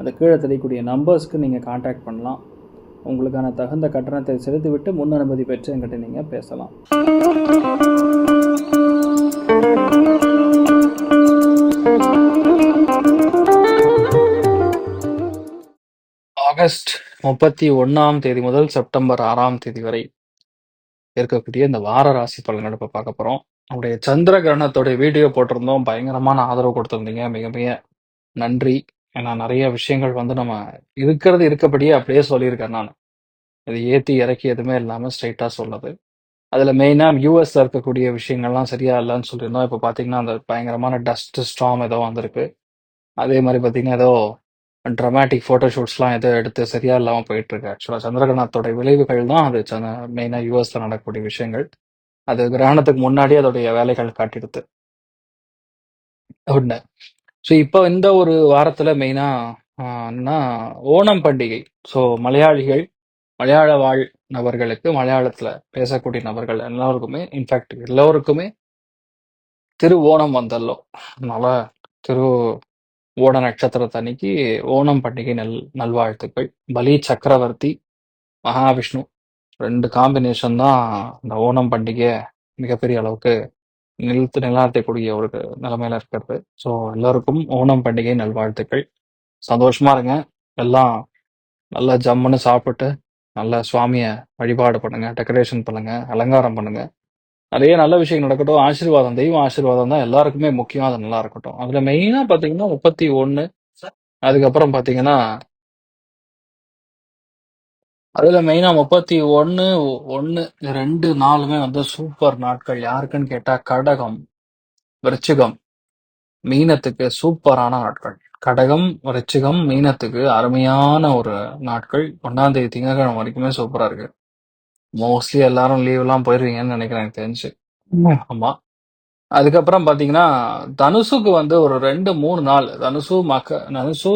அந்த கீழே தெரியக்கூடிய நம்பர்ஸ்க்கு நீங்கள் காண்டாக்ட் பண்ணலாம். உங்களுக்கான தகுந்த கட்டணத்தை செலுத்திவிட்டு முன் அனுமதி பெற்று என்கிட்ட நீங்கள் பேசலாம். ஆகஸ்ட் முப்பத்தி ஒன்றாம் தேதி முதல் செப்டம்பர் ஆறாம் தேதி வரை இருக்கக்கூடிய இந்த வார ராசி பலன்கள் இப்போ பார்க்க போகிறோம் நம்முடைய சந்திர கிரகணத்தோட வீடியோ போட்டிருந்தோம். பயங்கரமான ஆதரவு கொடுத்துருந்தீங்க. மிக மிக நன்றி. ஏன்னா நிறைய விஷயங்கள் வந்து நம்ம இருக்கிறது இருக்கபடியே அப்படியே சொல்லியிருக்கேன் நான். இது ஏற்றி இறக்கி எதுவுமே இல்லாமல் ஸ்ட்ரைட்டாக சொல்லுது அதில் மெயினாக யூஎஸ்ல இருக்கக்கூடிய விஷயங்கள்லாம் சரியா இல்லைன்னு சொல்லியிருந்தோம். இப்போ பார்த்தீங்கன்னா அந்த பயங்கரமான டஸ்ட் ஸ்டாம் ஏதோ வந்திருக்கு. அதே மாதிரி பார்த்தீங்கன்னா ஏதோ ட்ரமாட்டிக் ஃபோட்டோஷூட்ஸ்லாம் ஏதோ எடுத்து சரியா இல்லாமல் போயிட்டு இருக்கு ஆக்சுவலா விளைவுகள் தான் அது. மெயினாக யூஎஸ்ல நடக்கக்கூடிய விஷயங்கள். அது கிரகணத்துக்கு முன்னாடி அதோடைய வேலைகள் காட்டிடுது ஒன்று ஸோ இப்போ இந்த ஒரு வாரத்தில் மெயினாக ஓணம் பண்டிகை. ஸோ மலையாளிகள் மலையாள வாழ் நபர்களுக்கு மலையாளத்தில் பேசக்கூடிய நபர்கள் எல்லாருக்குமே இன்ஃபேக்ட் எல்லோருக்குமே திரு ஓணம் வந்தல்லோ அதனால் திரு ஓண நட்சத்திரத்தன்னைக்கு ஓணம் பண்டிகை நல் நல்வாழ்த்துக்கள். பலி சக்கரவர்த்தி மகாவிஷ்ணு ரெண்டு காம்பினேஷன் தான் இந்த ஓணம் பண்டிகை மிகப்பெரிய அளவுக்கு நிறுத்து நிலார்த்தக்கூடிய ஒரு நிலைமையில இருக்கிறது. ஸோ எல்லாருக்கும் ஓணம் பண்டிகை நல்வாழ்த்துக்கள். சந்தோஷமா இருங்க. எல்லாம் நல்லா ஜம்முன்னு சாப்பிட்டு நல்லா சுவாமியை வழிபாடு பண்ணுங்க டெக்கரேஷன் பண்ணுங்க அலங்காரம் பண்ணுங்க. நிறைய நல்ல விஷயம் நடக்கட்டும். ஆசீர்வாதம் தெய்வம் ஆசீர்வாதம் தான் எல்லாருக்குமே முக்கியம். அது நல்லா இருக்கட்டும். அதுல மெயினா பாத்தீங்கன்னா முப்பத்தி ஒன்னு அதுக்கப்புறம் பாத்தீங்கன்னா அதுல மெயினா முப்பத்தி ஒண்ணு ஒண்ணு ரெண்டு நாளுமே வந்து சூப்பர் நாட்கள். யாருக்குன்னு கேட்டா கடகம் விருச்சிகம் மீனத்துக்கு சூப்பரான நாட்கள். கடகம் விருச்சிகம் மீனத்துக்கு அருமையான ஒரு நாட்கள். ஒன்னாம் தேதி திங்கட்கிழமை வரைக்குமே சூப்பரா இருக்கு. மோஸ்ட்லி எல்லாரும் லீவ் எல்லாம் போயிருவீங்கன்னு நினைக்கிறேன் எனக்கு தெரிஞ்சு. ஆமா. அதுக்கப்புறம் பாத்தீங்கன்னா தனுசுக்கு வந்து ஒரு ரெண்டு மூணு நாள். தனுசு மக்க தனுசு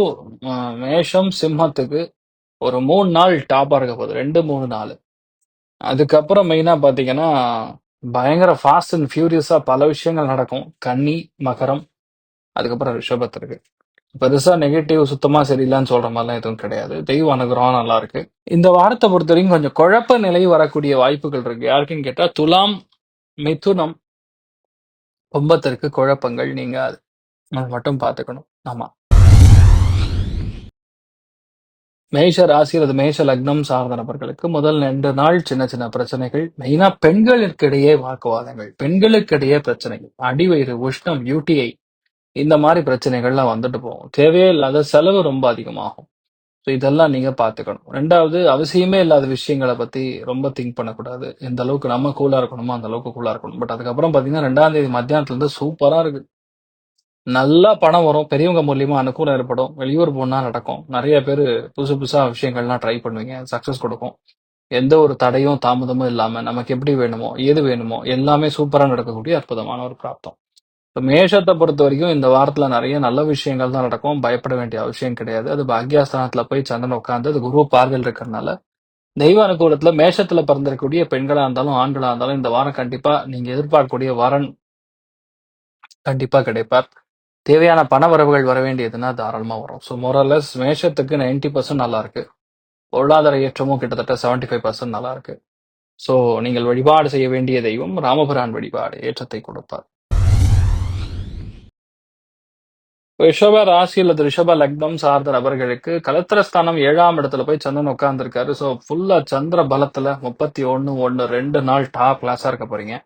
மேஷம் சிம்மத்துக்கு ஒரு மூணு நாள் டாப்பா இருக்க போகுது. ரெண்டு மூணு நாள். அதுக்கப்புறம் மெயினா பாத்தீங்கன்னா பயங்கர ஃபாஸ்ட் அண்ட் ஃபியூரியஸா பல விஷயங்கள் நடக்கும். கன்னி மகரம் அதுக்கப்புறம் ரிஷபத் இருக்கு பெருசா நெகட்டிவ் சுத்தமா சரியில்லைன்னு சொல்ற மாதிரிலாம் எதுவும் கிடையாது. தெய்வ அனுகிரகம் நல்லா இருக்கு. இந்த வாரத்தை பொறுத்த வரைக்கும் கொஞ்சம் குழப்ப நிலை வரக்கூடிய வாய்ப்புகள் இருக்கு. யாருக்குன்னு கேட்டா துலாம் மிதுனம் கும்பத்திற்கு குழப்பங்கள் நீங்க அது மட்டும் பார்த்துக்கணும் ஆமா. மேஷ ராசி அல்லது மேஷ லக்னம் சார்ந்த நபர்களுக்கு முதல் ரெண்டு நாள் சின்ன சின்ன பிரச்சனைகள். மெயினா பெண்களுக்கிடையே வாக்குவாதங்கள் பெண்களுக்கிடையே பிரச்சனைகள் அடிவயிறு உஷ்ணம் யூடிஐ இந்த மாதிரி பிரச்சனைகள்லாம் வந்துட்டு போகும். தேவையே இல்லாத செலவு ரொம்ப அதிகமாகும். ஸோ இதெல்லாம் நீங்க பாத்துக்கணும் ரெண்டாவது அவசியமே இல்லாத விஷயங்களை பத்தி ரொம்ப திங்க் பண்ணக்கூடாது. எந்த அளவுக்கு நம்ம கூலா இருக்கணுமோ அந்த அளவுக்கு கூலா இருக்கணும். பட் அதுக்கப்புறம் பாத்தீங்கன்னா ரெண்டாம் தேதி மத்தியானத்துல இருந்து சூப்பரா இருக்கு. நல்லா பணம் வரும் பெரியவங்க மூலியமா அனுகூலம் ஏற்படும். வெளியூர் போனா நடக்கும். நிறைய பேர் புதுசு புதுசா விஷயங்கள்லாம் ட்ரை பண்ணுவீங்க. சக்சஸ் கொடுக்கும். எந்த ஒரு தடையும் தாமதமும் இல்லாம நமக்கு எப்படி வேணுமோ எது வேணுமோ எல்லாமே சூப்பரா நடக்கக்கூடிய அற்புதமான ஒரு பிராப்தம். இப்போ மேஷத்தை பொறுத்த வரைக்கும் இந்த வாரத்துல நிறைய நல்ல விஷயங்கள் தான் நடக்கும். பயப்பட வேண்டிய அவசியம் கிடையாது. அது பாக்யாஸ்தானத்துல போய் சந்திரன் உட்கார்ந்து அது குரு பார்வையில் இருக்கிறதுனால தெய்வ அனுகூலத்துல மேஷத்துல பிறந்திருக்கக்கூடிய பெண்களா இருந்தாலும் ஆண்களா இருந்தாலும் இந்த வாரம் கண்டிப்பா நீங்க எதிர்பார்க்கக்கூடிய வரன் கண்டிப்பா கிடைப்பார். தேவையான பண வரவுகள் வர வேண்டியதுன்னா தாராளமாக வரும். ஸோ மோரலஸ் மேஷத்துக்கு 90% பர்சன்ட் நல்லா இருக்கு பொருளாதார ஏற்றமும் கிட்டத்தட்ட 75% ஃபைவ் பர்சன்ட் நல்லா இருக்கு ஸோ நீங்கள் வழிபாடு செய்ய வேண்டிய தெய்வம் ராமபுரான் வழிபாடு ஏற்றத்தை கொடுப்பார். ரிஷப ராசி அல்லது ரிஷப லக்னம் சார்ந்த நபர்களுக்கு கலத்திரஸ்தானம் ஏழாம் இடத்துல போய் சந்திரன் உட்கார்ந்துருக்காரு. ஸோ ஃபுல்லா சந்திர பலத்துல முப்பத்தி ஒன்னு ஒன்னு ரெண்டு நாள் டாப் கிளாஸா இருக்க போறீங்க.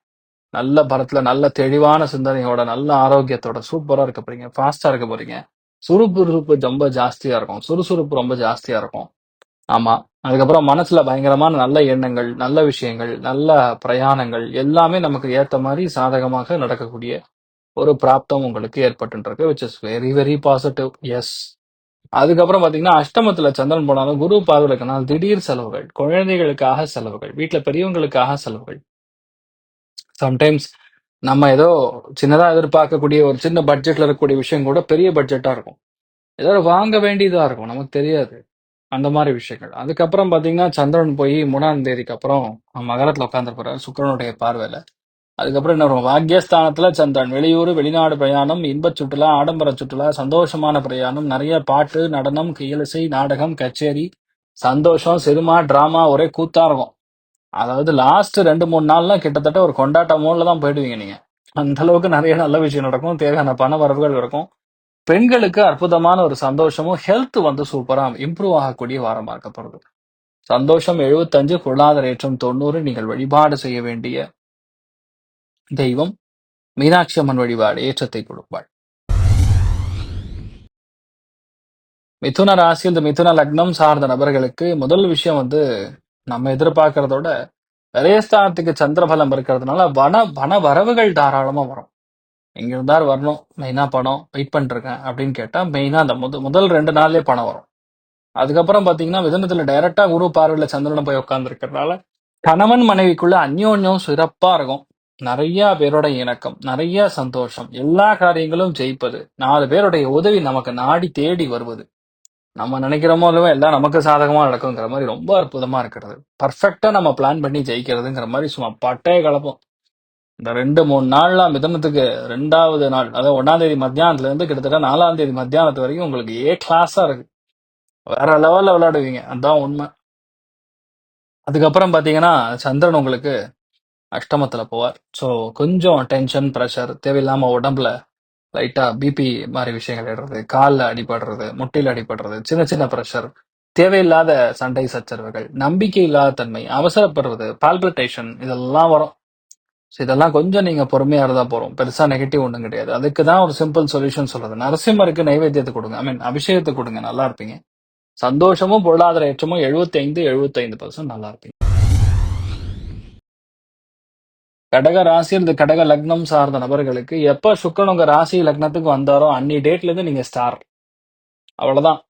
நல்ல பலத்துல நல்ல தெளிவான சிந்தனையோட நல்ல ஆரோக்கியத்தோட சூப்பரா இருக்க போறீங்க. ஃபாஸ்டா இருக்க போறீங்க. சுறுசுறுப்பு ரொம்ப ஜாஸ்தியா இருக்கும். சுறுசுறுப்பு ரொம்ப ஜாஸ்தியா இருக்கும். ஆமா. அதுக்கப்புறம் மனசுல பயங்கரமான நல்ல எண்ணங்கள் நல்ல விஷயங்கள் நல்ல பிரயாணங்கள் எல்லாமே நமக்கு ஏத்த மாதிரி சாதகமாக நடக்கக்கூடிய ஒரு பிராப்தம் உங்களுக்கு ஏற்பட்டுருக்கு which is very very positive yes அதுக்கப்புறம் பாத்தீங்கன்னா அஷ்டமத்துல சந்திரன் போனாலும் குரு பார்வை திடீர் செலவுகள் குழந்தைகளுக்காக செலவுகள் வீட்டுல பெரியவங்களுக்காக செலவுகள் சம்டைம்ஸ் நம்ம ஏதோ சின்னதா எதிர்பார்க்கக்கூடிய ஒரு சின்ன பட்ஜெட்ல இருக்கக்கூடிய விஷயம் கூட பெரிய பட்ஜெட்டா இருக்கும். ஏதாவது வாங்க வேண்டியதா இருக்கும் நமக்கு தெரியாது. அந்த மாதிரி விஷயங்கள். அதுக்கப்புறம் பாத்தீங்கன்னா சந்திரன் போய் மூணாம் தேதிக்கு அப்புறம் மகரத்துல உட்காந்துருப்பாரு சுக்கிரனுடைய பார்வையில. அதுக்கப்புறம் என்ன வரும் பாக்யஸ்தானத்துல சந்திரன். வெளியூர் வெளிநாடு பிரயாணம் இன்பச் சுற்றுலா ஆடம்பர சுற்றுலா சந்தோஷமான பிரயாணம் நிறைய பாட்டு நடனம் இசை நாடகம் கச்சேரி சந்தோஷம் சினிமா டிராமா ஒரே கூத்தா இருக்கும். அதாவது லாஸ்ட் ரெண்டு மூணு நாள்லாம் கிட்டத்தட்ட ஒரு கொண்டாட்ட மூட்ல தான் போயிடுவீங்க நீங்க. அந்த அளவுக்கு நிறைய நல்ல விஷயம் நடக்கும். தேவையான பண வரவுகள் இருக்கும். பெண்களுக்கு அற்புதமான ஒரு சந்தோஷமும் ஹெல்த் வந்து சூப்பரா இம்ப்ரூவ் ஆகக்கூடிய வாரம் இருக்கப்படுது சந்தோஷம் எழுபத்தஞ்சு பொருளாதார ஏற்றம் தொண்ணூறு நீங்கள் வழிபாடு செய்ய வேண்டிய தெய்வம் மீனாட்சி அம்மன் வழிபாடு ஏற்றத்தை கொடுப்பாள். மிதுன ராசி இந்த மிதுன லக்னம் சார்ந்த நபர்களுக்கு முதல் விஷயம் வந்து நம்ம எதிர்பார்க்கறதோட விரயஸ்தானத்துக்கு சந்திரபலம் இருக்கிறதுனால வன வன வரவுகள் தாராளமா வரும். இங்கிருந்தா வரணும் மெயினா பணம் வெயிட் பண்ணிருக்கேன் அப்படின்னு கேட்டா மெயினா அந்த முத முதல் ரெண்டு நாள்லயே பணம் வரும். அதுக்கப்புறம் பாத்தீங்கன்னா மிதனத்துல டைரக்டா குரு பார்வையில சந்திரனை போய் உட்கார்ந்து இருக்கிறதுனால கணவன் மனைவிக்குள்ள அந்யோன்யம் சிறப்பா இருக்கும். நிறைய பேரோட இணக்கம் நிறைய சந்தோஷம் எல்லா காரியங்களும் ஜெயிப்பது நாலு பேருடைய உதவி நமக்கு நாடி தேடி வருவது. நம்ம நினைக்கிறோமோ இல்லவோ எல்லாம் நமக்கு சாதகமாக நடக்குங்கிற மாதிரி ரொம்ப அற்புதமாக இருக்கிறது. பர்ஃபெக்டாக நம்ம பிளான் பண்ணி ஜெயிக்கிறதுங்கிற மாதிரி சும்மா பட்டே கலப்போம். இந்த ரெண்டு மூணு நாள்லாம் மிதனத்துக்கு ரெண்டாவது நாள் அதாவது ஒன்றாம் தேதி மத்தியானத்துலேருந்து கிட்டத்தட்ட நாலாம் தேதி மத்தியானத்து வரைக்கும் உங்களுக்கு ஏ கிளாஸாக இருக்கு. வேற லெவலில் விளையாடுவீங்க. அதுதான் உண்மை. அதுக்கப்புறம் பார்த்தீங்கன்னா சந்திரன் உங்களுக்கு அஷ்டமத்தில் போவார். ஸோ கொஞ்சம் டென்ஷன் ப்ரெஷர் தேவையில்லாமல் உடம்புல லைட்டா பிபி மாதிரி விஷயங்கள் ஏறுறது காலில் அடிபடுறது முட்டையில் அடிபடுறது சின்ன சின்ன ப்ரெஷர் தேவையில்லாத சண்டை சச்சரவுகள் நம்பிக்கை இல்லாத தன்மை அவசரப்படுறது பால்பிட்டேஷன் இதெல்லாம் வரும். ஸோ இதெல்லாம் கொஞ்சம் நீங்க பொறுமையா இருந்தா போறோம் பெருசா நெகட்டிவ் ஒன்றும் கிடையாது. அதுக்கு தான் ஒரு சிம்பிள் சொல்யூஷன் சொல்றது. நரசிம்மருக்கு நைவேத்தியத்தை கொடுங்க. ஐ மீன் அபிஷேகத்தை கொடுங்க. நல்லா இருப்பீங்க. சந்தோஷமும் பொருளாதார ஏற்றமும் எழுபத்தி ஐந்து எழுபத்தி ஐந்து பர்சன்ட் நல்லா இருப்பீங்க. கடக ராசி இந்த கடக லக்னம் சார்ந்த நபர்களுக்கு எப்ப சுக்கரன் உங்க ராசி லக்னத்துக்கு வந்தாரோ அன்னி டேட்ல இருந்து நீங்க ஸ்டார் அவ்வளவுதான்.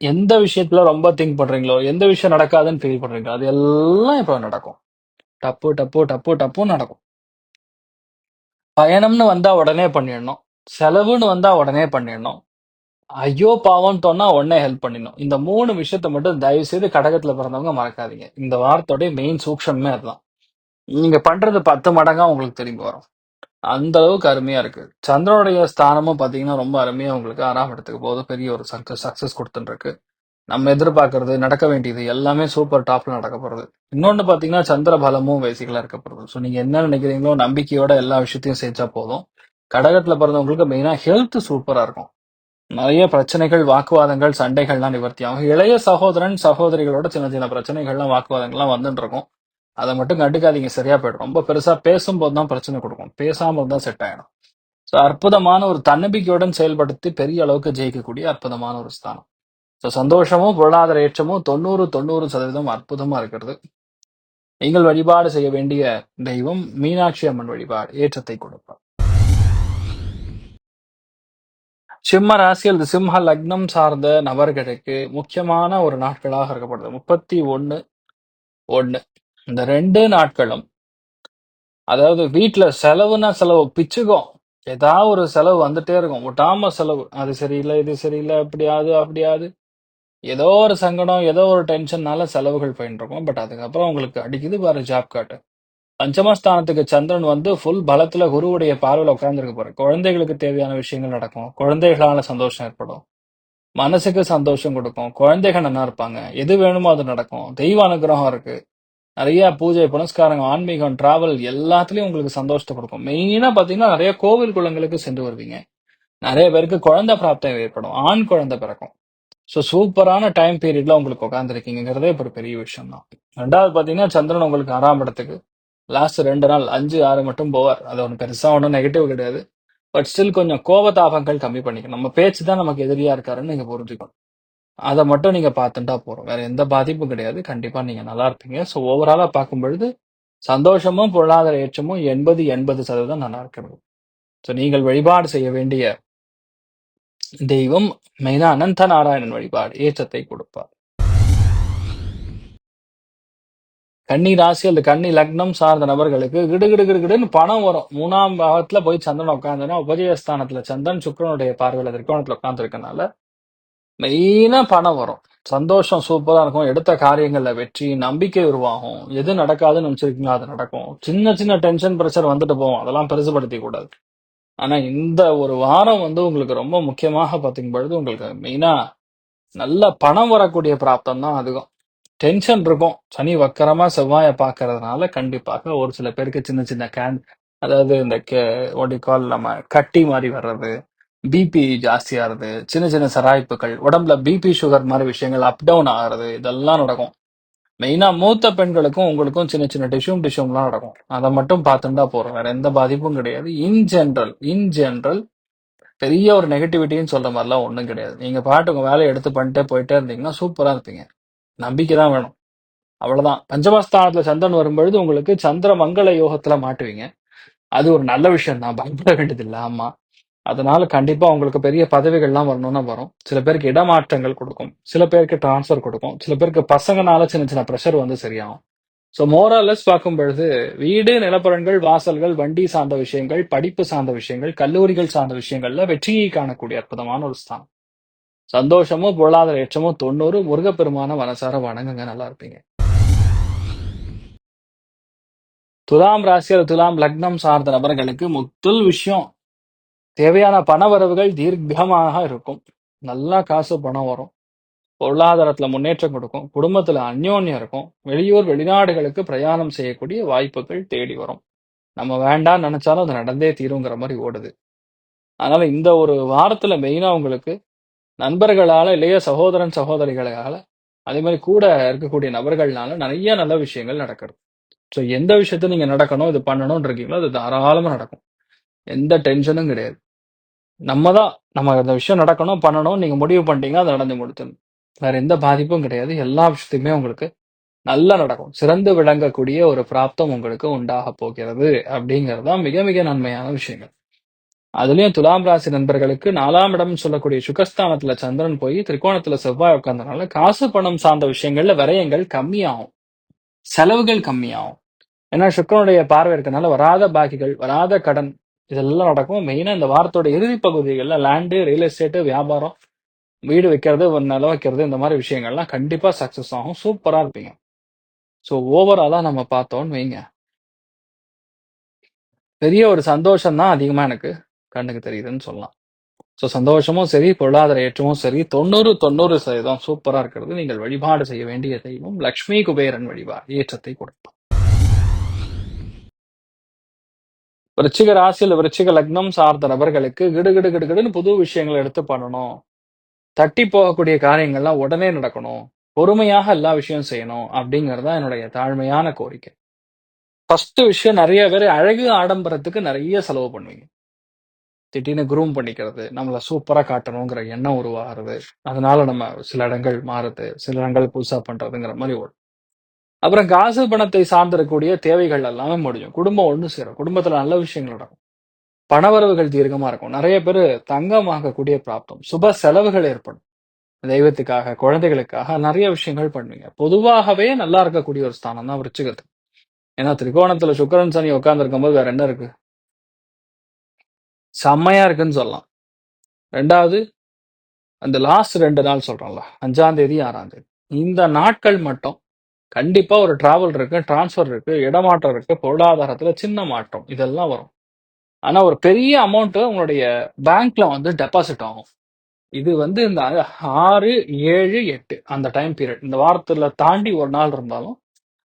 எந்த விஷயத்துல ரொம்ப திங்க் பண்றீங்களோ எந்த விஷயம் நடக்காதுன்னு ஃபீல் பண்றீங்களோ அது எல்லாம் இப்ப நடக்கும். டப்பு டப்பு டப்பு டப்பு நடக்கும். பயணம்னு வந்தா உடனே பண்ணிடணும். செலவுன்னு வந்தா உடனே பண்ணிடணும். ஐயோ பாவம்னு தோணா உடனே ஹெல்ப் பண்ணிடணும். இந்த மூணு விஷயத்த மட்டும் தயவு செய்து கடகத்துல பிறந்தவங்க மறக்காதீங்க. இந்த வார்த்தையோட மெயின் சூக்ஷமே அதுதான். நீங்க பண்றது பத்து மடங்கா உங்களுக்கு திரும்பி வரும். அந்த அளவுக்கு அருமையா இருக்கு. சந்திரனுடைய ஸ்தானமும் பாத்தீங்கன்னா ரொம்ப அருமையா உங்களுக்கு ஆறாம் இடத்துக்கு போது பெரிய ஒரு சக்சஸ் சக்சஸ் கொடுத்துட்டு இருக்கு நம்ம எதிர்பார்க்கறது நடக்க வேண்டியது எல்லாமே சூப்பர் டாப்ல நடக்க போறது. இன்னொன்னு பாத்தீங்கன்னா சந்திர பலமும் பேசிக்கலா இருக்க போறது. ஸோ நீங்க என்ன நினைக்கிறீங்களோ நம்பிக்கையோட எல்லா விஷயத்தையும் செஞ்சா போதும். கடகத்துல பிறந்தவங்களுக்கு மெயினா ஹெல்த் சூப்பரா இருக்கும். நிறைய பிரச்சனைகள் வாக்குவாதங்கள் சண்டைகள்லாம் நிவர்த்தி ஆகும். இளைய சகோதரன் சகோதரிகளோட சின்ன சின்ன பிரச்சனைகள்லாம் வாக்குவாதங்கள்லாம் வந்துட்டு இருக்கும் அதை மட்டும் கண்டுக்காதீங்க சரியா போயிடும். ரொம்ப பெருசா பேசும்போது தான் பிரச்சனை கொடுக்கும். பேசாம இருந்தா செட் ஆயிடும். ஸோ அற்புதமான ஒரு தன்னம்பிக்கையுடன் செயல்படுத்தி பெரிய அளவுக்கு ஜெயிக்கக்கூடிய அற்புதமான ஒரு ஸ்தானம். ஸோ சந்தோஷமும் பொருளாதார ஏற்றமும் தொண்ணூறு தொண்ணூறு சதவீதம் அற்புதமா இருக்கிறது. நீங்கள் வழிபாடு செய்ய வேண்டிய தெய்வம் மீனாட்சி அம்மன் வழிபாடு ஏற்றத்தை கொடுப்பார். சிம்ம ராசியில் அல்லது சிம்ம லக்னம் சார்ந்த நபர்களுக்கு முக்கியமான ஒரு நாட்களாக இருக்கப்படுது. முப்பத்தி ஒன்னு ஒன்னு இந்த ரெண்டு நாட்களும் அதாவது வீட்டில் செலவுனா செலவு பிச்சுக்கும். ஏதாவது ஒரு செலவு வந்துட்டே இருக்கும். விட்டாம செலவு அது சரியில்லை இது சரியில்லை அப்படியாது அப்படியாது. ஏதோ ஒரு சங்கடம் ஏதோ ஒரு டென்ஷன்னால செலவுகள் போயிட்டு இருக்கும். பட் அதுக்கப்புறம் உங்களுக்கு அடிக்குது பாரு ஜாப் காட்டு பஞ்சமஸ்தானத்துக்கு சந்திரன் வந்து ஃபுல் பலத்துல குருவுடைய பார்வையில் உட்கார்ந்துருக்க போற குழந்தைகளுக்கு தேவையான விஷயங்கள் நடக்கும். குழந்தைகளால சந்தோஷம் ஏற்படும். மனசுக்கு சந்தோஷம் கொடுக்கும். குழந்தைகள் நல்லா இருப்பாங்க. எது வேணுமோ அது நடக்கும். தெய்வ அனுகிரகம் இருக்கு. நிறைய பூஜை புனஸ்காரங்க ஆன்மீகம் டிராவல் எல்லாத்துலயும் உங்களுக்கு சந்தோஷத்தை கொடுக்கும். மெயினா பாத்தீங்கன்னா நிறைய கோவில் குளங்களுக்கு சென்று வருவீங்க. நிறைய பேருக்கு குழந்தை பிராப்தம் ஏற்படும். ஆண் குழந்தை பிறக்கும். ஸோ சூப்பரான டைம் பீரியட்ல உங்களுக்கு உட்காந்துருக்கீங்கிறதே ஒரு பெரிய விஷயம் தான் ரெண்டாவது பாத்தீங்கன்னா சந்திரன் உங்களுக்கு ஆறாம் இடத்துக்கு. லாஸ்ட் ரெண்டு நாள் அஞ்சு ஆறு மட்டும் போவார். அது ஒன்று பெருசா ஒன்றும் நெகட்டிவ் கிடையாது. பட் ஸ்டில் கொஞ்சம் கோபதாபங்கள் கம்மி பண்ணிக்கணும். நம்ம பேச்சு தான் நமக்கு எதிரியா இருக்காருன்னு நீங்க புரிஞ்சுக்கணும். அதை மட்டும் நீங்க பார்த்துட்டா போறோம். வேற எந்த பாதிப்பும் கிடையாது. கண்டிப்பா நீங்க நல்லா இருப்பீங்க. ஸோ ஓவராலாக பார்க்கும் பொழுது சந்தோஷமும் பொருளாதார ஏற்றமும் எண்பது எண்பது சதவீதம் நல்லா இருக்கிறது ஸோ நீங்கள் வழிபாடு செய்ய வேண்டிய தெய்வம் மெயினா அனந்த நாராயணன் வழிபாடு ஏற்றத்தை கொடுப்பார். கன்னி ராசி அல்லது கன்னி லக்னம் சார்ந்த நபர்களுக்கு கிடு கிடு பணம் வரும். மூணாம் பாகத்துல போய் சந்திரன் உட்காந்துன்னா உபஜயஸ்தானத்துல சந்திரன் சுக்கிரனுடைய பார்வையில திரிகோணத்துல உட்கார்ந்து மெயினாக பணம் வரும். சந்தோஷம் சூப்பராக இருக்கும். எடுத்த காரியங்களில் வெற்றி நம்பிக்கை உருவாகும். எது நடக்காதுன்னு நினைச்சிருக்கீங்களோ? அது நடக்கும். சின்ன சின்ன டென்ஷன் ப்ரெஷர் வந்துட்டு போகும். அதெல்லாம் பெருசுபடுத்திக் கூடாது. ஆனால் இந்த ஒரு வாரம் வந்து உங்களுக்கு ரொம்ப முக்கியமாக பார்த்திங்க பொழுது உங்களுக்கு மெயினாக நல்ல பணம் வரக்கூடிய பிராப்தம் தான் அதிகம் டென்ஷன் இருக்கும். சனி வக்கரமாக செவ்வாயை பார்க்கறதுனால கண்டிப்பாக ஒரு சில பேருக்கு சின்ன சின்ன கேன் அதாவது இந்த கே ஒடி கால் நம்ம கட்டி மாதிரி வர்றது பிபி ஜாஸ்தியாகிறது சின்ன சின்ன சராய்ப்புகள் உடம்புல பிபி சுகர் மாதிரி விஷயங்கள் அப் டவுன் ஆகிறது இதெல்லாம் நடக்கும். மெயினா மூத்த பெண்களுக்கும் உங்களுக்கும் சின்ன சின்ன டிஷ்யூம் டிஷ்யூம்லாம் நடக்கும். அதை மட்டும் பார்த்துட்டா போறோம். வேற எந்த பாதிப்பும் கிடையாது. இன் ஜென்ரல் இன் ஜென்ரல் பெரிய ஒரு நெகட்டிவிட்டின்னு சொல்ற மாதிரிலாம் ஒன்றும் கிடையாது. நீங்க பாட்டு உங்க வேலையை எடுத்து பண்ணிட்டே போயிட்டே இருந்தீங்கன்னா சூப்பரா இருப்பீங்க. நம்பிக்கை தான் வேணும். அவ்வளவுதான். பஞ்சமஸ்தானத்துல சந்திரன் வரும்பொழுது உங்களுக்கு சந்திர மங்கள யோகத்துல மாட்டுவீங்க. அது ஒரு நல்ல விஷயம் தான் பயப்பட வேண்டியதில்லை. ஆமாம் ஆமா. அதனால கண்டிப்பா உங்களுக்கு பெரிய பதவிகள்லாம் வரணும்னா வரும். சில பேருக்கு இடமாற்றங்கள் கொடுக்கும். சில பேருக்கு டிரான்ஸ்ஃபர் கொடுக்கும். சில பேருக்கு பசங்கனால சின்ன சின்ன ப்ரெஷர் வந்து சரியாகும். ஸோ மோரலஸ் பார்க்கும் பொழுது வீடு நிலப்பரன்கள் வாசல்கள் வண்டி சார்ந்த விஷயங்கள் படிப்பு சார்ந்த விஷயங்கள் கல்லூரிகள் சார்ந்த விஷயங்கள்ல வெற்றியை காணக்கூடிய அற்புதமான ஒரு ஸ்தானம். சந்தோஷமும் பொருளாதார ஏற்றமும் தொண்ணூறு முருகப்பெருமான மனசார வணங்குங்க. நல்லா இருப்பீங்க. துலாம் ராசி அல்லது துலாம் லக்னம் சார்ந்த நபர்களுக்கு முதல் விஷயம். தேவையான பண வரவுகள் தீர்க்கமாக இருக்கும். நல்லா காசு பணம் வரும். பொருளாதாரத்துல முன்னேற்றம் கொடுக்கும். குடும்பத்துல அந்யோன்யம் இருக்கும். வெளியூர் வெளிநாடுகளுக்கு பிரயாணம் செய்யக்கூடிய வாய்ப்புகள் தேடி வரும். நம்ம வேண்டாம் நினைச்சாலும் அது நடந்தே தீருங்கிற மாதிரி ஓடுது. அதனால இந்த ஒரு வாரத்துல மெயினா உங்களுக்கு நண்பர்களால இளைய சகோதரன் சகோதரிகளால அதே மாதிரி கூட இருக்கக்கூடிய நபர்கள்னால நிறைய நல்ல விஷயங்கள் நடக்கிறது. ஸோ எந்த விஷயத்த நீங்க நடக்கணும் இது பண்ணணும்னு இருக்கீங்களோ அது தாராளமா நடக்கும். எந்த டென்ஷனும் கிடையாது. நம்ம தான் நம்ம அந்த விஷயம் நடக்கணும் பண்ணணும் நீங்க முடிவு பண்ணிட்டீங்கன்னா அதை நடந்து முடிச்சிடணும் வேற எந்த பாதிப்பும் கிடையாது. எல்லா விஷயத்தையுமே உங்களுக்கு நல்லா நடக்கும். சிறந்து விளங்கக்கூடிய ஒரு பிராப்தம் உங்களுக்கு உண்டாக போகிறது அப்படிங்கிறது தான் மிக மிக நன்மையான விஷயங்கள். அதுலயும் துலாம் ராசி நண்பர்களுக்கு நாலாம் இடம் சொல்லக்கூடிய சுகஸ்தானத்துல சந்திரன் போய் திரிகோணத்துல செவ்வாய் உட்கார்ந்தனால காசு பணம் சார்ந்த விஷயங்கள்ல விரயங்கள் கம்மியாகும். செலவுகள் கம்மியாகும். ஏன்னா சுக்கரனுடைய பார்வை இருக்கனால வராத பாக்கிகள் வராத கடன் இதெல்லாம் நடக்கும். மெயினா இந்த வாரத்தோட இறுதி பகுதிகளில் லேண்டு ரியல் எஸ்டேட்டு வியாபாரம் வீடு வைக்கிறது ஒரு நில வைக்கிறது இந்த மாதிரி விஷயங்கள்லாம் கண்டிப்பா சக்சஸ் ஆகும். சூப்பரா இருப்பீங்க. ஸோ ஓவராலா நம்ம பார்த்தோம்னு வைங்க. பெரிய ஒரு சந்தோஷம் தான் அதிகமா எனக்கு கண்ணுக்கு தெரியுதுன்னு சொல்லலாம். ஸோ சந்தோஷமும் சரி பொருளாதார ஏற்றமும் சரி தொண்ணூறு தொண்ணூறு சதவீதம் சூப்பராக இருக்கிறது. நீங்கள் வழிபாடு செய்ய வேண்டிய தெய்வம் லக்ஷ்மி குபேரன் வழிபாடு ஏற்றத்தை கொடுப்பார் விருச்சிக ராசியில் விருச்சிக லக்னம் சார்ந்த நபர்களுக்கு கிடு கிடு கிடுன்னு புது விஷயங்களை எடுத்து பண்ணணும். தட்டி போகக்கூடிய காரியங்கள்லாம் உடனே நடக்கணும். பொறுமையாக எல்லா விஷயம் செய்யணும் அப்படிங்கிறது தான் என்னுடைய தாழ்மையான கோரிக்கை. ஃபர்ஸ்ட் விஷயம் நிறைய பேர் அழகு ஆடம்பரத்துக்கு நிறைய செலவு பண்ணுவீங்க. திடீர்னு குரூம் பண்ணிக்கிறது நம்மளை சூப்பராக காட்டணுங்கிற எண்ணம் உருவாகிறது அதனால நம்ம சில இடங்கள் மாறுது சில இடங்கள் புதுசாக பண்றதுங்கிற மாதிரி ஓடும் அப்புறம் காசு பணத்தை சார்ந்திருக்கக்கூடிய தேவைகள் எல்லாமே முடியும் குடும்பம் ஒன்று சேரும். குடும்பத்துல நல்ல விஷயங்கள் நடக்கும். பணவரவுகள் தீர்க்கமா இருக்கும். நிறைய பேர் தங்கமாகக்கூடிய பிராப்தம். சுப செலவுகள் ஏற்படும். தெய்வத்துக்காக குழந்தைகளுக்காக நிறைய விஷயங்கள் பண்ணுவீங்க. பொதுவாகவே நல்லா இருக்கக்கூடிய ஒரு ஸ்தானம் தான் விருச்சிகத்துக்கு ஏன்னா திரிகோணத்துல சுக்கரன் சனி உட்கார்ந்து இருக்கும்போது வேற என்ன இருக்கு? செம்மையா இருக்குன்னு சொல்லலாம். ரெண்டாவது அந்த லாஸ்ட் ரெண்டு நாள் சொல்றோம்ல. அஞ்சாம் தேதி ஆறாம் தேதி. இந்த நாட்கள் மட்டும் கண்டிப்பா ஒரு டிராவல் இருக்கு டிரான்ஸ்ஃபர் இருக்கு இடமாற்றம் இருக்கு பொருளாதாரத்துல சின்ன மாற்றம் இதெல்லாம் வரும். ஆனா ஒரு பெரிய அமௌண்ட் உங்களுடைய பேங்க்ல வந்து டெபாசிட் ஆகும். இது வந்து இந்த ஆறு ஏழு எட்டு அந்த டைம் பீரியட் இந்த வாரத்துல தாண்டி ஒரு நாள் இருந்தாலும்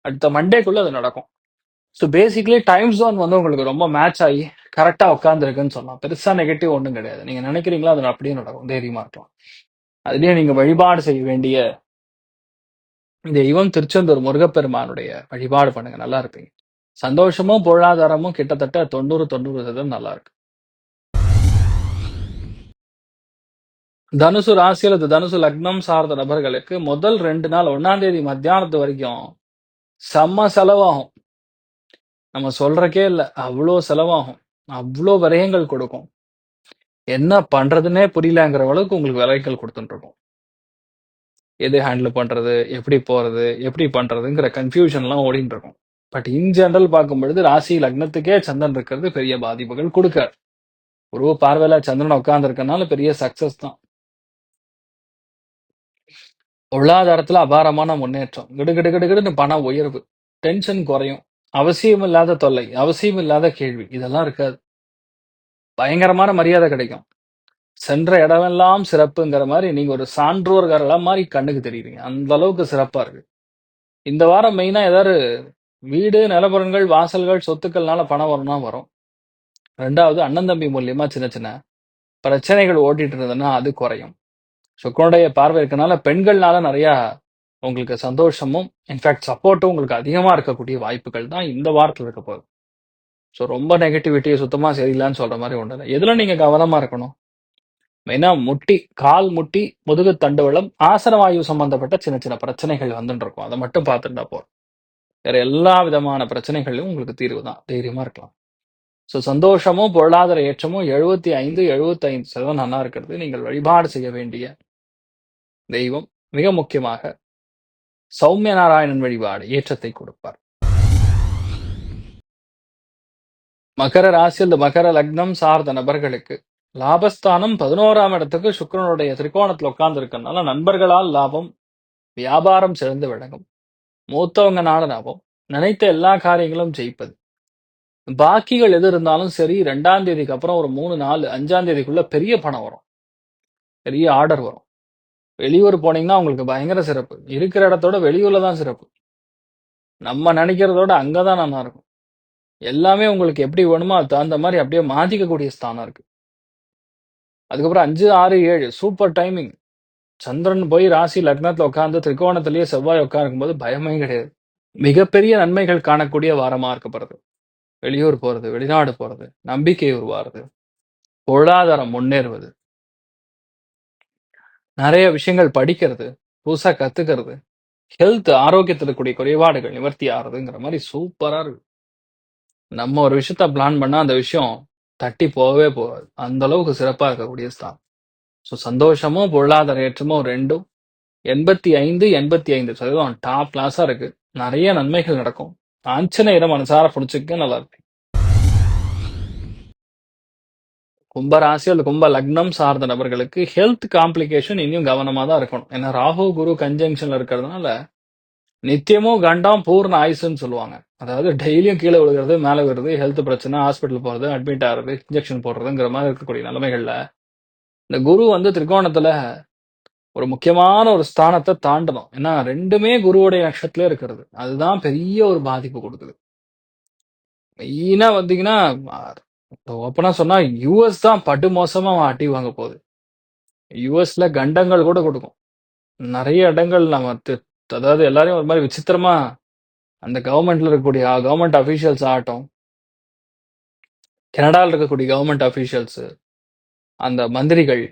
அடுத்த மண்டேக்குள்ள அது நடக்கும். ஸோ பேசிக்கலி டைம் ஜோன் வந்து உங்களுக்கு ரொம்ப மேட்ச் ஆகி கரெக்டா உட்காந்துருக்குன்னு சொல்லலாம். பெருசா நெகட்டிவ் ஒன்றும் கிடையாது. நீங்க நினைக்கிறீங்களோ? அது அப்படியே நடக்கும். தைரியமா இருக்கலாம். அதுலயே நீங்க வழிபாடு செய்ய வேண்டிய தெய்வம் திருச்செந்தூர் முருகப்பெருமானுடைய வழிபாடு பண்ணுங்க நல்லா இருப்பீங்க. சந்தோஷமும் பொருளாதாரமும் கிட்டத்தட்ட தொண்ணூறு தொண்ணூறு சதவீதம் நல்லா இருக்கு. தனுசு ராசி அல்லது தனுசு லக்னம் சார்ந்த நபர்களுக்கு முதல் ரெண்டு நாள் ஒன்னாம் தேதி மத்தியானத்து வரைக்கும் செம்ம செலவாகும். நம்ம சொல்றக்கே இல்லை அவ்வளோ செலவாகும். அவ்வளோ விரயங்கள் கொடுக்கும். என்ன பண்றதுன்னே புரியலங்கிற அளவுக்கு உங்களுக்கு விலைகள் கொடுத்துட்டு இருக்கோம் எது ஹேண்டில் பண்றது எப்படி போறது எப்படி பண்றதுங்கிற கன்ஃபியூஷன்லாம் ஓடிட்டு இருக்கும் பட் இன் ஜெனரல் பார்க்கும் பொழுது ராசி லக்னத்துக்கே சந்திரன் இருக்கிறது பெரிய பாதிப்புகள் கொடுக்காது. ஒரு பார்வையில சந்திரன் உட்கார்ந்துருக்கனால பெரிய சக்சஸ் தான். பொருளாதாரத்துல அபாரமான முன்னேற்றம். கிடு கிடு பண உயர்வு டென்ஷன் குறையும். அவசியம் இல்லாத தொல்லை அவசியம் இல்லாத கேள்வி இதெல்லாம் இருக்காது. பயங்கரமான மரியாதை கிடைக்கும். சென்ற இடமெல்லாம் சிறப்புங்கிற மாதிரி நீங்க ஒரு சான்றோர்கள மாதிரி கண்ணுக்கு தெரியுறீங்க. அந்த அளவுக்கு சிறப்பா இருக்கு. இந்த வாரம் மெயினா ஏதாவது வீடு நிலப்புறங்கள் வாசல்கள் சொத்துக்கள்னால பணம் வரும்னா வரும். ரெண்டாவது அண்ணன் தம்பி மூலியமா சின்ன சின்ன பிரச்சனைகள் ஓட்டிட்டு இருந்ததுன்னா அது குறையும். சுக்கனுடைய பார்வை இருக்கனால பெண்கள்னால நிறைய உங்களுக்கு சந்தோஷமும் இன்ஃபேக்ட் சப்போர்ட்டும் உங்களுக்கு அதிகமா இருக்கக்கூடிய வாய்ப்புகள் தான் இந்த வாரத்தில் இருக்க போகுது. ஸோ ரொம்ப நெகட்டிவிட்டியை சுத்தமாக சரியில்லைன்னு சொல்ற மாதிரி ஒன்று இல்லை. எதுல நீங்க கவனமா இருக்கணும்? மெயினா முட்டி கால் முட்டி முதுகு தண்டுவளம் ஆசனவாயு சம்பந்தப்பட்ட சின்ன சின்ன பிரச்சனைகள் வந்துட்டு இருக்கும் அதை மட்டும் பார்த்துட்டா போறோம் வேற எல்லா விதமான பிரச்சனைகளிலும் உங்களுக்கு தீர்வு தான். தைரியமா இருக்கலாம். ஸோ சந்தோஷமும் பொருளாதார ஏற்றமும் எழுபத்தி ஐந்து எழுபத்தி ஐந்து சதவீதம் நல்லா இருக்கிறது. நீங்கள் வழிபாடு செய்ய வேண்டிய தெய்வம் மிக முக்கியமாக சௌமிய நாராயணன் வழிபாடு ஏற்றத்தை கொடுப்பார். மகர ராசி அல்லது மகர லக்னம் சார்ந்த நபர்களுக்கு லாபஸ்தானம் பதினோராம் இடத்துக்கு சுக்கிரனுடைய திரிகோணத்துல உட்கார்ந்து இருக்கனால நண்பர்களால் லாபம் வியாபாரம் சிறந்து விளங்கும். மூத்தவங்கனால லாபம். நினைத்த எல்லா காரியங்களும் ஜெயிப்பது. பாக்கிகள் எது இருந்தாலும் சரி ரெண்டாம் தேதிக்கு அப்புறம் ஒரு மூணு நாலு அஞ்சாம் தேதிக்குள்ள பெரிய பணம் வரும். பெரிய ஆர்டர் வரும். வெளியூர் போனீங்கன்னா உங்களுக்கு பயங்கர சிறப்பு. இருக்கிற இடத்தோட வெளியூர்ல தான் சிறப்பு. நம்ம நினைக்கிறதோட அங்கதான் நல்லா இருக்கும். எல்லாமே உங்களுக்கு எப்படி வேணுமோ அது தகுந்த மாதிரி அப்படியே மாத்திக்கக்கூடிய ஸ்தானம் இருக்கு. அதுக்கப்புறம் அஞ்சு ஆறு ஏழு. சூப்பர் டைமிங் சந்திரன் போய் ராசி லக்னத்துல உட்காந்து திரிகோணத்திலேயே செவ்வாய் உட்காருக்கும் போது பயமே கிடையாது. மிகப்பெரிய நன்மைகள் காணக்கூடிய வாரமா இருக்கப்படுறது. வெளியூர் போறது வெளிநாடு போறது நம்பிக்கை உருவாறது பொருளாதாரம் முன்னேறுவது. நிறைய விஷயங்கள் படிக்கிறது புதுசா கத்துக்கிறது. ஹெல்த் ஆரோக்கியத்தில் கூடிய குறைபாடுகள் நிவர்த்தி ஆகிறதுங்கிற மாதிரி சூப்பரா இருக்கு. நம்ம ஒரு விஷயத்த பிளான் பண்ணா அந்த விஷயம் தட்டி போகவே போகாது. அந்த அளவுக்கு சிறப்பாக இருக்கக்கூடிய ஸ்தானம். ஸோ சந்தோஷமும் பொருளாதார ஏற்றமும் ரெண்டும் எண்பத்தி ஐந்து எண்பத்தி ஐந்து சதவீதம் டாப் கிளாஸாக இருக்கு. நிறைய நன்மைகள் நடக்கும். ஆஞ்சநேயரை மனசார பிடிச்சிக்க நல்லா இருக்கு. கும்பராசி அல்லது கும்ப லக்னம் சார்ந்த நபர்களுக்கு ஹெல்த் காம்ப்ளிகேஷன் இன்னும் கவனமாக தான் இருக்கணும். ஏன்னா ராகு குரு கன்ஜங்ஷன்ல இருக்கிறதுனால நித்தியமும் கண்டம் பூர்ண ஆயுசுன்னு சொல்லுவாங்க. அதாவது டெய்லியும் கீழே விழுகிறது மேலே விழுறது ஹெல்த் பிரச்சனை ஹாஸ்பிட்டல் போறது அட்மிட் ஆகிறது இன்ஜெக்ஷன் போடுறதுங்கிற மாதிரி இருக்கக்கூடிய நிலைமைகள்ல இந்த குரு வந்து திரிகோணத்துல ஒரு முக்கியமான ஒரு ஸ்தானத்தை தாண்டணும். ஏன்னா ரெண்டுமே குருவுடைய நட்சத்திரத்துல இருக்கிறது. அதுதான் பெரிய ஒரு பாதிப்பு கொடுக்குது. மெயினா வந்தீங்கன்னா ஓப்பனா சொன்னா யூஎஸ் தான் படு மோசமா ஆட்டி வாங்க போகுது. யூஎஸ்ல கண்டங்கள் கூட கொடுக்கும். நிறைய இடங்கள் நம்ம அதாவது எல்லாரையும் ஒரு மாதிரி விசித்திரமா அந்த கவர்மெண்ட்ல இருக்கக்கூடிய கவர்மெண்ட் அஃபீஷியல்ஸ் ஆகட்டும் கனடாவில் இருக்கக்கூடிய கவர்மெண்ட் அஃபீஷியல்ஸு அந்த மந்திரிகள்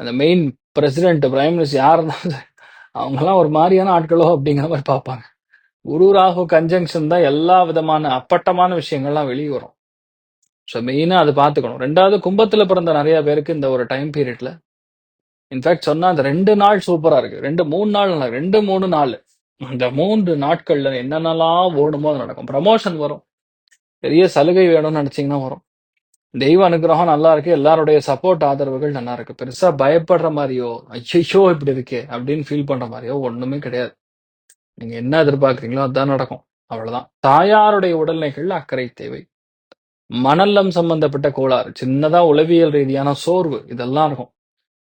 அந்த மெயின் பிரசிடென்ட் பிரைம் மினிஸ்டர் யார் இருந்தாலும் அவங்கெல்லாம் ஒரு மாதிரியான ஆட்களோ அப்படிங்கிற மாதிரி பார்ப்பாங்க. குரு ராகு கன்ஜங்ஷன் தான் எல்லா விதமான அப்பட்டமான விஷயங்கள்லாம் வெளியே வரும். ஸோ மெயினாக அது பார்த்துக்கணும். ரெண்டாவது கும்பத்தில் பிறந்த நிறைய பேருக்கு இந்த ஒரு டைம் பீரியட்ல இன்ஃபேக்ட் சொன்னா அந்த ரெண்டு நாள் சூப்பரா இருக்கு. ரெண்டு மூணு நாள் நல்லா ரெண்டு மூணு நாள். அந்த மூன்று நாட்கள்ல என்னென்னலாம் ஓடுமோ அது நடக்கும். ப்ரமோஷன் வரும். பெரிய சலுகை வேணும்னு நினைச்சீங்கன்னா வரும். தெய்வ அனுகிரகம் நல்லா இருக்கு. எல்லாருடைய சப்போர்ட் ஆதரவுகள் நல்லா இருக்கு. பெருசா பயப்படுற மாதிரியோ ஐயோ இப்படி இருக்கே அப்படின்னு ஃபீல் பண்ற மாதிரியோ ஒண்ணுமே கிடையாது. நீங்க என்ன எதிர்பார்க்குறீங்களோ அதுதான் நடக்கும். அவ்வளவுதான். தாயாருடைய உடல்நிலைகள் அக்கறை தேவை. மணல்லம் சம்பந்தப்பட்ட கோளாறு. சின்னதா உளவியல் ரீதியான சோர்வு. இதெல்லாம் இருக்கும்.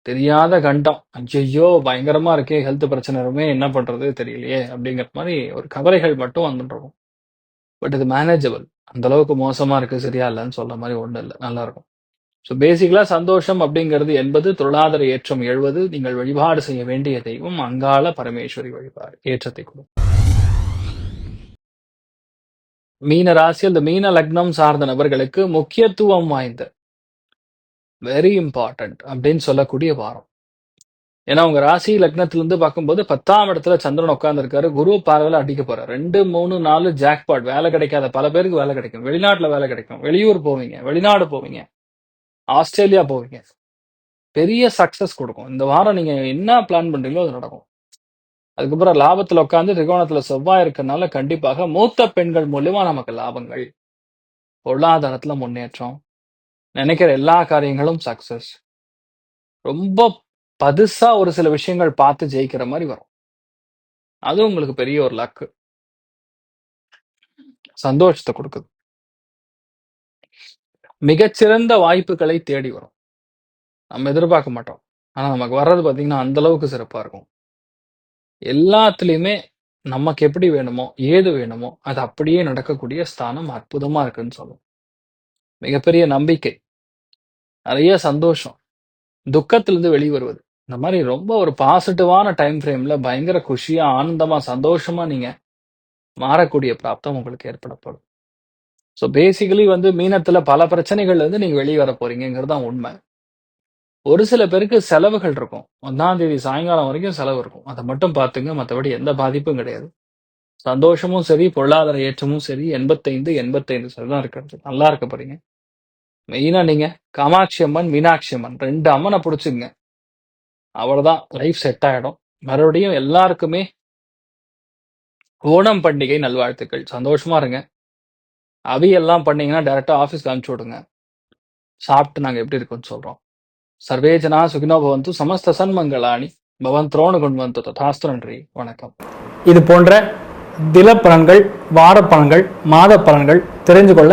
தெரியாத கண்டம். ஐயோ பயங்கரமா இருக்கே ஹெல்த் பிரச்சனை இருக்குமே என்ன பண்றது தெரியலையே அப்படிங்கிற மாதிரி ஒரு கவலைகள் மட்டும் வந்துட்டு இருக்கும் பட் இது மேனேஜபிள் அந்த அளவுக்கு மோசமா இருக்கு சரியா இல்லைன்னு சொல்ற மாதிரி ஒண்ணும் இல்லை. நல்லா இருக்கும். ஸோ பேசிக்கலா சந்தோஷம் அப்படிங்கிறது என்பது தொழிலாதார ஏற்றம் எழுவது. நீங்கள் வழிபாடு செய்ய வேண்டிய தெய்வம் அங்காள பரமேஸ்வரி வழிபாடு ஏற்றத்தை கொடுக்கும். மீன ராசி அந்த மீன லக்னம் சார்ந்த நபர்களுக்கு முக்கியத்துவம் வாய்ந்த வெரி இம்பார்ட்டன்ட் அப்படின்னு சொல்லக்கூடிய வாரம். ஏன்னா உங்க ராசி லக்னத்திலிருந்து பார்க்கும்போது பத்தாம் இடத்துல சந்திரன் உட்காந்துருக்காரு குரு பார்வையில அடிக்க போறாரு. ரெண்டு மூணு நாலு ஜாக்பாட் வேலை கிடைக்காத பல பேருக்கு வேலை கிடைக்கும். வெளிநாட்டுல வேலை கிடைக்கும். வெளியூர் போவீங்க. வெளிநாடு போவீங்க. ஆஸ்திரேலியா போவீங்க. பெரிய சக்சஸ் கொடுக்கும். இந்த வாரம் நீங்க என்ன பிளான் பண்றீங்களோ அது நடக்கும். அதுக்கப்புறம் லாபத்துல உட்காந்து திரிகோணத்துல செவ்வாய் இருக்கிறதுனால கண்டிப்பாக மூத்த பெண்கள் மூலியமா நமக்கு லாபங்கள். பொருளாதாரத்துல முன்னேற்றம். நினைக்கிற எல்லா காரியங்களும் சக்சஸ் ரொம்ப பதுசா ஒரு சில விஷயங்கள் பார்த்து ஜெயிக்கிற மாதிரி வரும். அது உங்களுக்கு பெரிய ஒரு லக்கு சந்தோஷத்தை கொடுக்குது. மிகச்சிறந்த வாய்ப்புகளை தேடி வரும். நம்ம எதிர்பார்க்க மாட்டோம். ஆனா நமக்கு வர்றது பாத்தீங்கன்னா அந்த அளவுக்கு சிறப்பா இருக்கும். எல்லாத்துலயுமே நமக்கு எப்படி வேணுமோ ஏது வேணுமோ அது அப்படியே நடக்கக்கூடிய ஸ்தானம் அற்புதமா இருக்குன்னு சொல்லும் மிகப்பெரிய நம்பிக்கை. நிறைய சந்தோஷம். துக்கத்திலிருந்து வெளிவருவது. இந்த மாதிரி ரொம்ப ஒரு பாசிட்டிவான டைம் ஃப்ரேம்ல பயங்கர குஷியா ஆனந்தமா சந்தோஷமா நீங்க மாறக்கூடிய பிராப்தம் உங்களுக்கு ஏற்படப்படும். ஸோ பேசிக்கலி வந்து மீனத்துல பல பிரச்சனைகள்ல இருந்து நீங்க வெளியே வர போறீங்கிறது தான் உண்மை. ஒரு சில பேருக்கு செலவுகள் இருக்கும். ஒன்னாம் தேதி சாயங்காலம் வரைக்கும் செலவு இருக்கும். அதை மட்டும் பார்த்துங்க மற்றபடி எந்த பாதிப்பும் கிடையாது. சந்தோஷமும் சரி பொருளாதார ஏற்றமும் சரி எண்பத்தைந்து எண்பத்தைந்து சதவீதம் இருக்கிறது. நல்லா இருக்க போறீங்க. மெயினா நீங்க காமாட்சி அம்மன் மீனாட்சி அம்மன் ரெண்டு அம்மனை பிடிச்சிங்க அவ்வளவுதான். லைஃப் செட் ஆயிடும். மறுபடியும் எல்லாருக்குமே ஓணம் பண்டிகை நல்வாழ்த்துக்கள். சந்தோஷமா இருங்க. அவியெல்லாம் பண்ணீங்கன்னா டேரெக்டாக ஆஃபீஸ்க்கு அனுப்பிச்சி விடுங்க. சாப்பிட்டு நாங்கள் எப்படி இருக்கோம்னு சொல்கிறோம் சர்வேஜனா சுகினோ பவந்து சமஸ்த சன்மங்களாணி பவன் துரோணு கொண்டு வந்து தாஸ்து நன்றி. வணக்கம். இது போன்ற தில பலன்கள் வார பலன்கள் மாத பலன்கள் தெரிஞ்சு கொள்ள